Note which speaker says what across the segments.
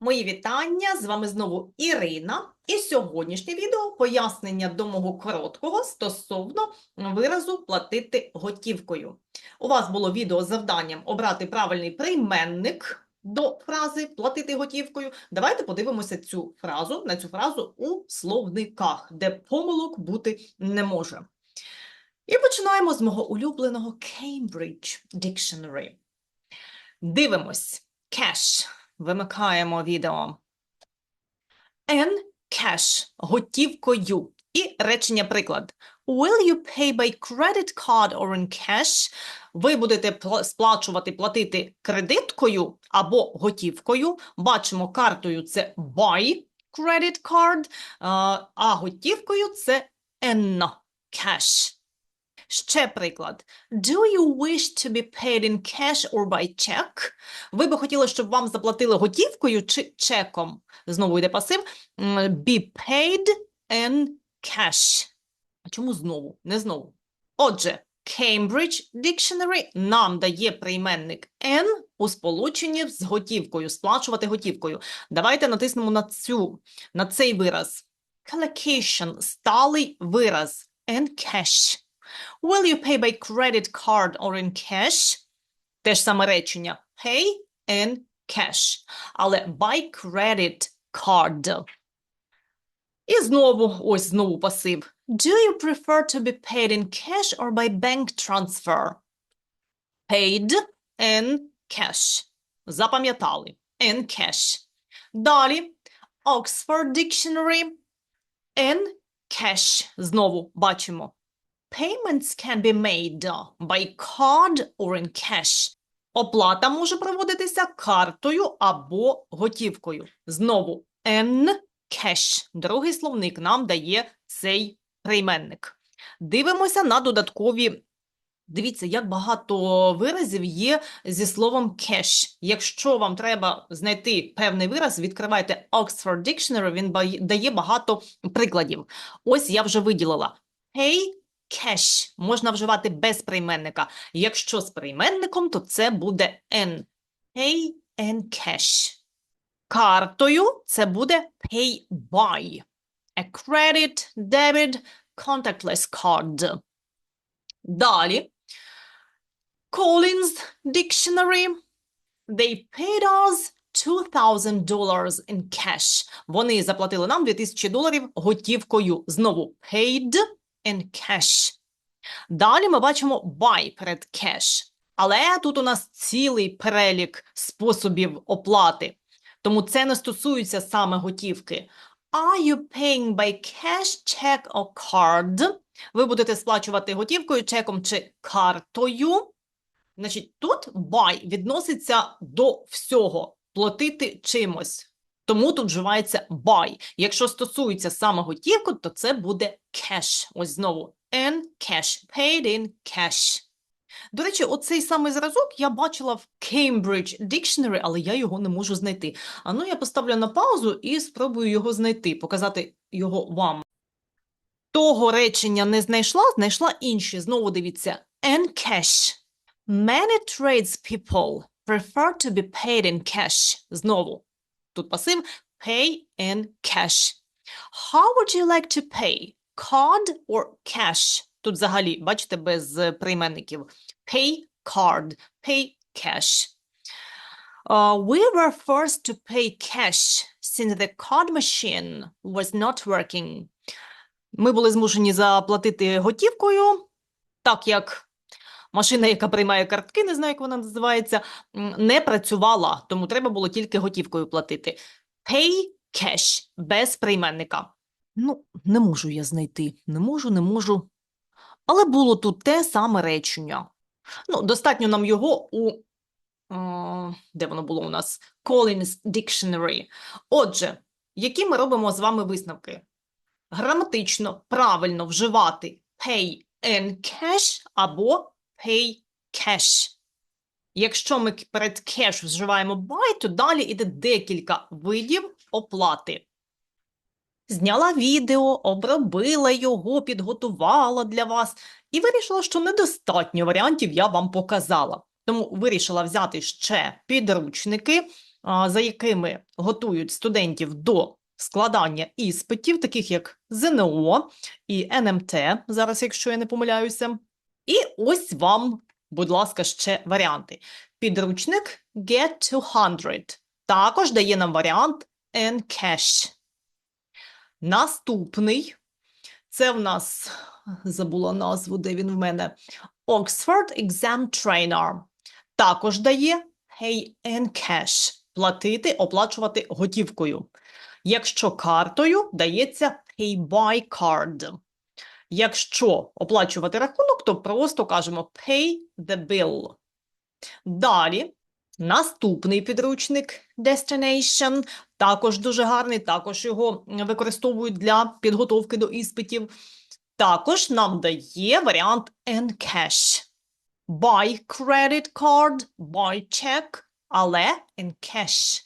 Speaker 1: Мої вітання! З вами знову Ірина. І сьогоднішнє відео пояснення до мого короткого стосовно виразу платити готівкою. У вас було відео з завданням обрати правильний прийменник до фрази платити готівкою. Давайте подивимося цю фразу на цю фразу у словниках, де помилок бути не може. І починаємо з мого улюбленого Cambridge Dictionary. Дивимось. Cash. Вимикаємо відео. N cash готівкою. І речення приклад. Will you pay by credit card or in cash? Ви будете сплачувати, платити кредиткою або готівкою. Бачимо, картою це by credit card, а готівкою це N cash. Ще приклад. Do you wish to be paid in cash or by check? Ви би хотіли, щоб вам заплатили готівкою чи чеком? Знову йде пасив. Be paid in cash. А чому знову? Не знову. Отже, Cambridge Dictionary нам дає прийменник N у сполученні з готівкою, сплачувати готівкою. Давайте натиснемо на цю, на цей вираз. Collocation – сталий вираз. In cash. Will you pay by credit card or in cash? Те ж саме речення. Pay in cash. Але by credit card. І знову, ось знову пасив. Do you prefer to be paid in cash or by bank transfer? Paid in cash. Запам'ятали. In cash. Далі. Oxford Dictionary. In cash. Знову бачимо. Payments can be made by card or in cash. Оплата може проводитися картою або готівкою. Знову in cash. Другий словник нам дає цей прийменник. Дивимося на додаткові. Дивіться, як багато виразів є зі словом cash. Якщо вам треба знайти певний вираз, відкривайте Oxford Dictionary, він дає багато прикладів. Ось я вже виділила. Pay cash можна вживати без прийменника. Якщо з прийменником, то це буде N. Pay in cash. Картою це буде pay by. A credit, debit, contactless card. Далі. Collins Dictionary. They paid us $2,000 in cash. Вони заплатили нам 2000 доларів готівкою. Знову paid in cash. Далі ми бачимо buy перед cash. Але тут у нас цілий перелік способів оплати. Тому це не стосується саме готівки. Are you paying by cash, check or card? Ви будете сплачувати готівкою, чеком чи картою. Значить, тут buy відноситься до всього платити чимось. Тому тут вживається buy. Якщо стосується саме готівки, то це буде cash. Ось знову in cash, paid in cash. До речі, оцей самий зразок я бачила в Cambridge Dictionary, але я його не можу знайти. А ну я поставлю на паузу і спробую його знайти, показати його вам. Того речення не знайшла, знайшла інші. Знову дивіться. In cash. Many tradespeople prefer to be paid in cash. Знову. Тут пасив pay in cash. How would you like to pay? Card or cash? Тут взагалі, бачите, без е, прийменників. Pay card, pay cash. Uh, we were forced to pay cash since the card machine was not working. Ми були змушені заплатити готівкою, так як машина, яка приймає картки, не знаю, як вона називається, не працювала, тому треба було тільки готівкою платити. Pay cash без прийменника. Ну, не можу я знайти. Не можу, не можу. Але було тут те саме речення. Ну, достатньо нам його у. е, Де воно було у нас? Collins Dictionary. Отже, які ми робимо з вами висновки? Граматично правильно вживати pay in cash або pay cash. Якщо ми перед cash вживаємо buy, то далі йде декілька видів оплати. Зняла відео, обробила його, підготувала для вас і вирішила, що недостатньо варіантів я вам показала. Тому вирішила взяти ще підручники за якими готують студентів до складання іспитів, таких як ЗНО і НМТ, зараз, якщо я не помиляюся. І ось вам, будь ласка, ще варіанти. Підручник Get 200 також дає нам варіант Encash. Наступний це в нас забула назву, де він в мене. Oxford Exam Trainer. Також дає Pay and Cash. Платити, оплачувати готівкою. Якщо картою, дається Pay by Card. Якщо оплачувати рахунок, то просто кажемо Pay the bill. Далі, наступний підручник Destination. Також дуже гарний, також його використовують для підготовки до іспитів. Також нам дає варіант Encash. By credit card, by check, але Encash.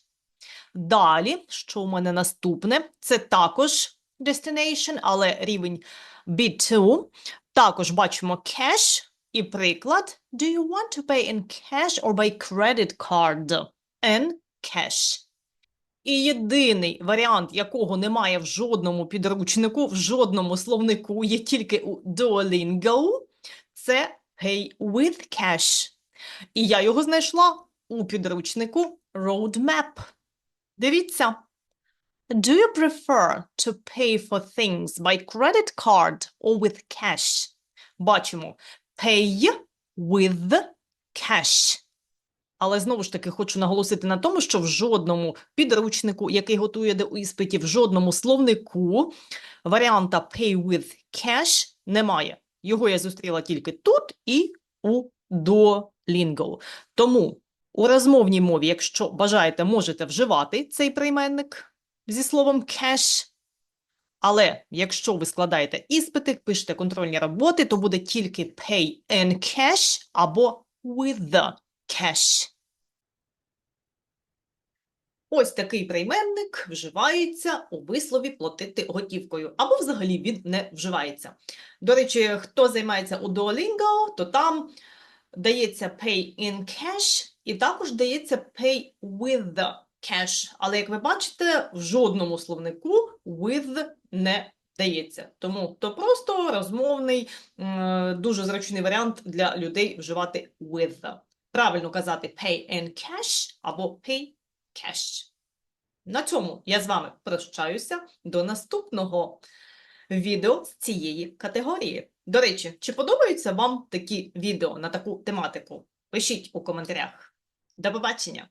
Speaker 1: Далі, що у мене наступне? Це також destination, але рівень B2. Також бачимо cash і приклад. Do you want to pay in cash or by credit card? Encash. І єдиний варіант, якого немає в жодному підручнику, в жодному словнику, є тільки у Duolingo, це pay with cash. І я його знайшла у підручнику Roadmap. Дивіться. Do you prefer to pay for things by credit card or with cash? Бачимо pay with cash. Але знову ж таки хочу наголосити на тому, що в жодному підручнику, який готує до іспитів, в жодному словнику варіанта pay with cash немає. Його я зустріла тільки тут і у Duolingo. Тому у розмовній мові, якщо бажаєте, можете вживати цей прийменник зі словом cash. Але якщо ви складаєте іспити, пишете контрольні роботи, то буде тільки pay and cash або with the cash. Ось такий прийменник вживається у вислові платити готівкою, або взагалі він не вживається. До речі, хто займається у Duolingo, то там дається pay in cash і також дається pay with the cash. Але, як ви бачите, в жодному словнику with не дається. Тому то просто розмовний, дуже зручний варіант для людей вживати with. Правильно казати pay in cash або pay cash. На цьому я з вами прощаюся до наступного відео з цієї категорії. До речі, чи подобаються вам такі відео на таку тематику? Пишіть у коментарях. До побачення!